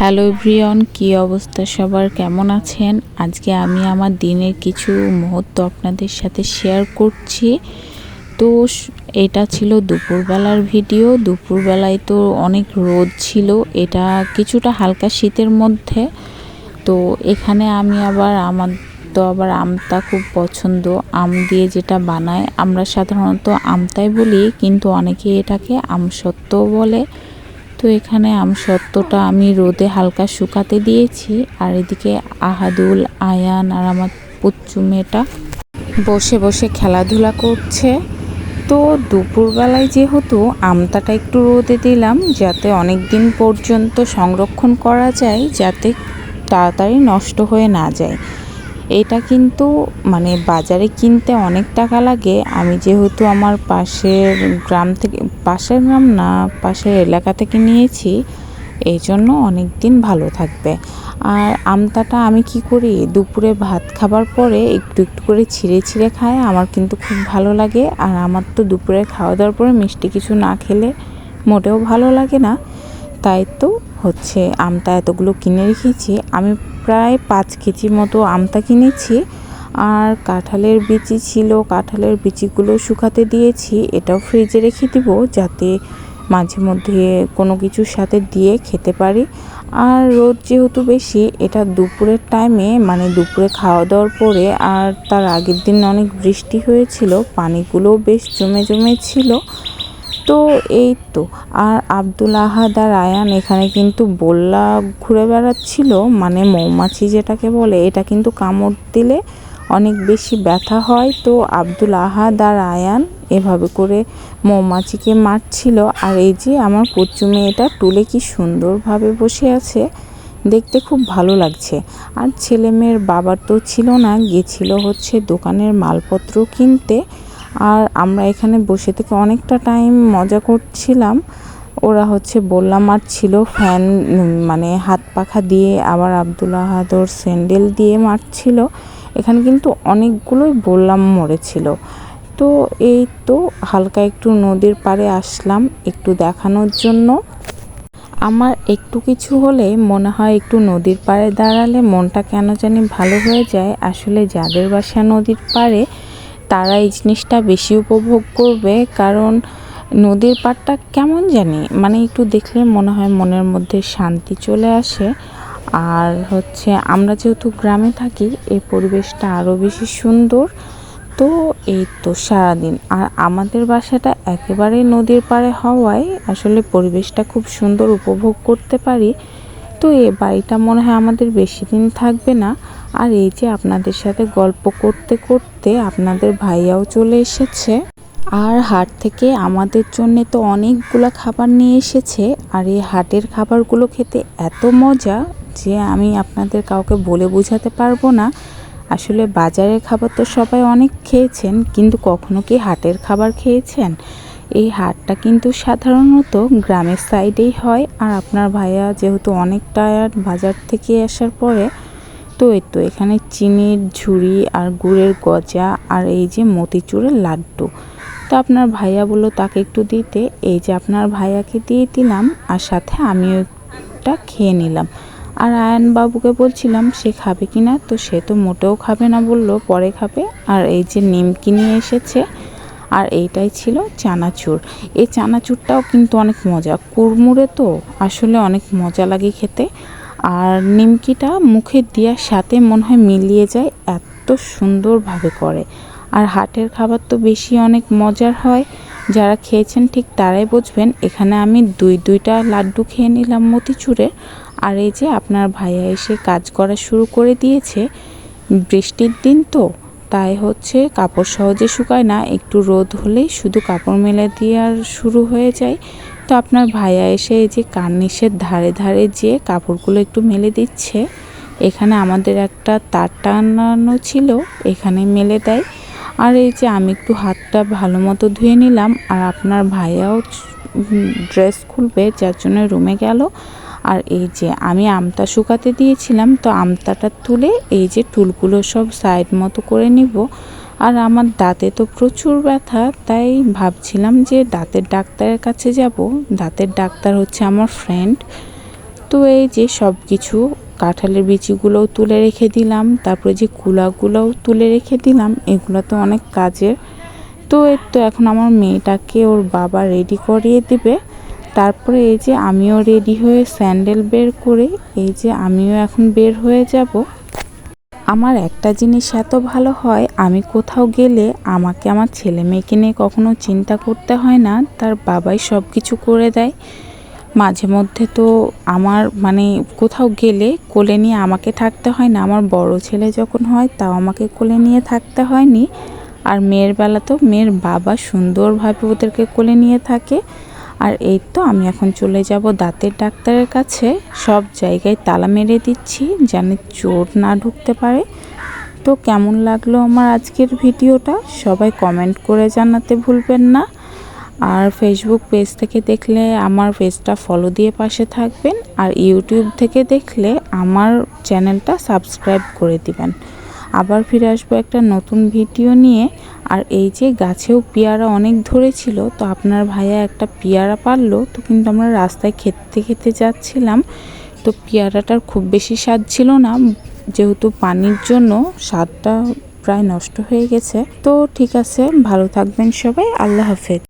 Hello everyone, কি অবস্থা সবার? কেমন আছেন? আজকে আমি আমার দিনের কিছু মুহূর্ত আপনাদের সাথে শেয়ার করছি। তো এটা ছিল দুপুরবেলার ভিডিও দুপুরবেলায় তো অনেক রোদ ছিল, এটা কিছুটা হালকা শীতের মধ্যে। তো এখানে আমি আবার আমার, তো আবার আমটা খুব পছন্দ। আম দিয়ে যেটা বানায়, আমরা সাধারণত আমতাই বলি, কিন্তু অনেকে এটাকে আম আমসত্ত্ব বলে। তো এখানে আম আমসত্ত্বটা আমি রোদে হালকা শুকাতে দিয়েছি, আর এদিকে আহাদুল, আয়ান আর আমার পুচ্চু মেয়েটা বসে বসে খেলাধুলা করছে। তো দুপুরবেলায় যেহেতু আমতাটা একটু রোদে দিলাম, যাতে অনেক দিন পর্যন্ত সংরক্ষণ করা যায়, যাতে তাড়াতাড়ি নষ্ট হয়ে না যায়। এটা কিন্তু মানে বাজারে কিনতে অনেক টাকা লাগে। আমি যেহেতু আমার পাশের গ্রাম থেকে, পাশের গ্রাম না, পাশের এলাকা থেকে নিয়েছি, এই জন্য অনেক দিন ভালো থাকবে। আর আমতাটা আমি কি করি, দুপুরে ভাত খাবার পরে একটু একটু করে ছিঁড়ে ছিঁড়ে খাই, আমার কিন্তু খুব ভালো লাগে। আর আমার তো দুপুরে খাওয়া দাওয়ার পরে মিষ্টি কিছু না খেলে মোটেও ভালো লাগে না। তাই তো হচ্ছে আমটা এতগুলো কিনে রেখেছি। আমি প্রায় পাঁচ কেজি মতো আমটা কিনেছি। আর কাঁঠালের বিচি ছিল, কাঁঠালের বিচিগুলো শুকাতে দিয়েছি। এটাও ফ্রিজে রেখে দিব যাতে মাঝে মধ্যে কোনো কিছুর সাথে দিয়ে খেতে পারি। আর রোদ যেহেতু বেশি, এটা দুপুরের টাইমে মানে দুপুরে খাওয়া দাওয়ার পরে, আর তার আগের দিন অনেক বৃষ্টি হয়েছিল, পানিগুলোও বেশ জমে জমে ছিল। তো এই তো। আর আব্দুল আহাদ আর আয়ান এখানে কিন্তু বললা ঘুরে বেড়াচ্ছিল মানে মৌমাছি যেটাকে বলে, এটা কিন্তু কামড় দিলে অনেক বেশি ব্যথা হয়। তো আব্দুল আহাদ আর আয়ান এভাবে করে মৌমাছিকে মারছিল। আর এই যে আমার কচু মেয়েটা টুলে কি সুন্দরভাবে বসে আছে, দেখতে খুব ভালো লাগছে। আর ছেলে মেয়ের বাবার তো ছিল না, গেছিল হচ্ছে দোকানের মালপত্র কিনতে। আর আমরা এখানে বসে থেকে অনেকটা টাইম মজা করছিলাম। ওরা হচ্ছে বললাম, আর ছিল ফ্যান মানে হাত পাখা দিয়ে আবার আব্দুল আহাদর স্যান্ডেল দিয়ে মারছিল। এখানে কিন্তু অনেকগুলোই বললাম মরেছিল। তো এই তো হালকা একটু নদীর পাড়ে আসলাম একটু দেখানোর জন্য। আমার একটু কিছু হলে মনে হয় একটু নদীর পাড়ে দাঁড়ালে মনটা কেন জানি ভালো হয়ে যায়। আসলে যাদের বাসা নদীর পাড়ে তারা এই জিনিসটা বেশি উপভোগ করবে, কারণ নদীর পাড়টা কেমন জানি মানে একটু দেখলে মনে হয় মনের মধ্যে শান্তি চলে আসে। আর হচ্ছে আমরা যেহেতু গ্রামে থাকি, এই পরিবেশটা আরও বেশি সুন্দর। তো এই তো সারাদিন, আর আমাদের বাসাটা একেবারেই নদীর পাড়ে হওয়ায় আসলে পরিবেশটা খুব সুন্দর উপভোগ করতে পারি। তো এ বাড়িটা মনে হয় আমাদের বেশি দিন থাকবে না। আর এই যে আপনাদের সাথে গল্প করতে করতে আপনাদের ভাইয়াও চলে এসেছে। আর হাট থেকে আমাদের জন্য তো অনেকগুলো খাবার নিয়ে এসেছে। আর এই হাটের খাবারগুলো খেতে এত মজা যে আমি আপনাদের কাউকে বলে বোঝাতে পারব না। আসলে বাজারের খাবার তো সবাই অনেক খেয়েছেন, কিন্তু কখনো কি হাটের খাবার খেয়েছেন? এই হাটটা কিন্তু সাধারণত গ্রামের সাইডেই হয় আর আপনার ভাইয়া যেহেতু অনেক টায়ার্ড বাজার থেকে আসার পরে, তো এই তো এখানে চিনির ঝুড়ি আর গুড়ের গজা আর এই যে মতিচুরের লাড্ডু। তো আপনার ভাইয়া বলল তাকে একটু দিতে, এই যে আপনার ভাইয়াকে দিয়ে দিলাম আর সাথে আমিও একটা খেয়ে নিলাম। আর আয়ান বাবুকে বলছিলাম, সে খাবে কি না তো সে তো মোটেও খাবে না বলল, পরে খাবে। আর এই যে নিমকি নিয়ে এসেছে আর এইটাই ছিল চানাচুর। এই চানাচুরটাও কিন্তু অনেক মজা। কুড়মুড়ে তো আসলে অনেক মজা লাগে খেতে। আর নিমকিটা মুখে দেওয়ার সাথে মনে হয় মিলিয়ে যায়, এত সুন্দরভাবে করে। আর হাটের খাবার তো বেশি অনেক মজার হয়। যারা খেয়েছেন ঠিক তারাই বুঝবেন। এখানে আমি দুই দুইটা লাড্ডু খেয়ে নিলাম মতিচুরের আর এই যে আপনার ভাইয়া এসে কাজ করা শুরু করে দিয়েছে। বৃষ্টির দিন তো তাই হচ্ছে কাপড় সহজে শুকায় না। একটু রোদ হলেই শুধু কাপড় মেলে দিয়ে আর শুরু হয়ে যায়। তো আপনার ভাইয়া এসে এই যে কার্নিশের ধারে ধারে যে কাপড়গুলো একটু মেলে দিচ্ছে, এখানে আমাদের একটা তার টানানো ছিল, এখানে মেলে দেয়। আর এই যে আমি একটু হাতটা ভালো মতো ধুয়ে নিলাম, আর আপনার ভাইয়াও ড্রেস খুলবে, যার জন্য রুমে গেল। আর এই যে আমি আমটা শুকাতে দিয়েছিলাম, তো আমটাটা তুলে এই যে টুলগুলো সব সাইড মতো করে নিব। আর আমার দাঁতে তো প্রচুর ব্যথা, তাই ভাবছিলাম যে দাঁতের ডাক্তারের কাছে যাব। দাঁতের ডাক্তার হচ্ছে আমার ফ্রেন্ড তো এই যে সব কিছু কাঁঠালের বিচিগুলোও তুলে রেখে দিলাম, তারপরে যে কুলাগুলোও তুলে রেখে দিলাম, এগুলো তো অনেক কাজের। তো এর তো এখন আমার মেয়েটাকে ওর বাবা রেডি করিয়ে দিবে। তারপরে এই যে আমিও রেডি হয়ে স্যান্ডেল বের করে এই যে আমিও এখন বের হয়ে যাব। আমার একটা জিনিস এত ভালো হয়, আমি কোথাও গেলে আমাকে আমার ছেলে মেয়েকে নিয়ে কখনো চিন্তা করতে হয় না, তার বাবাই সব কিছু করে দেয়। মাঝে মধ্যে তো আমার মানে কোথাও গেলে কোলে নিয়ে আমাকে থাকতে হয় না, আমার বড় ছেলে যখন হয় তাও আমাকে কোলে নিয়ে থাকতে হয়নি। আর মেয়ের বেলা তো মেয়ের বাবা সুন্দরভাবে ওদেরকে কোলে নিয়ে থাকে। আর এই তো আমি এখন চলে যাব দাঁতের ডাক্তারের কাছে। সব জায়গায় তালা মেরে দিচ্ছি যেন চোর না ঢুকতে পারে। তো কেমন লাগল আমার আজকের ভিডিওটা? সবাই কমেন্ট করে জানাতে ভুলবেন না। আর ফেসবুক পেজ থেকে দেখলে আমার পেজটা ফলো দিয়ে পাশে থাকবেন। আর ইউটিউব থেকে দেখলে আমার চ্যানেলটা সাবস্ক্রাইব করে দিবেন। আবার ফিরে আসব একটা নতুন ভিডিও নিয়ে। আর এই যে গাছেও পেয়ারা অনেক ধরেছিল, তো আপনার ভাইয়া একটা পেয়ারা পারল, তো কিন্তু আমরা রাস্তায় খেতে খেতে যাচ্ছিলাম। তো পেয়ারাটার খুব বেশি স্বাদ ছিল না, যেহেতু পানির জন্য স্বাদটা প্রায় নষ্ট হয়ে গেছে। তো ঠিক আছে, ভালো থাকবেন সবাই, আল্লাহ হাফেজ।